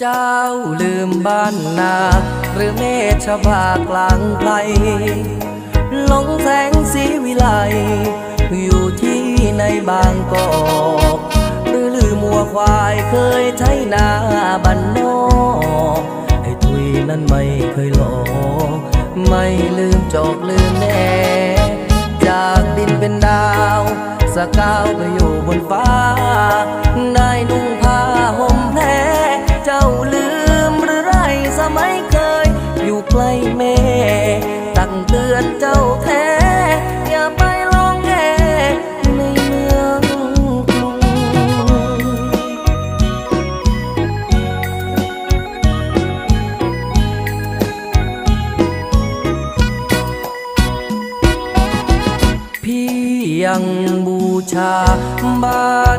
เจ้าลืมบ้านนา หรือเมฆบากลางไพรหลงแสงสีวิไล อยู่ที่ในบางกอกหรือลืมมัวควายเคยใช้นาบันนอกไอ้ทุยนั้นไม่เคยหลอกไม่ลืมจอกลืมแน่ เจ้าแท้อย่าไปลองแงในเมืองกรุง พี่ยังบูชาบา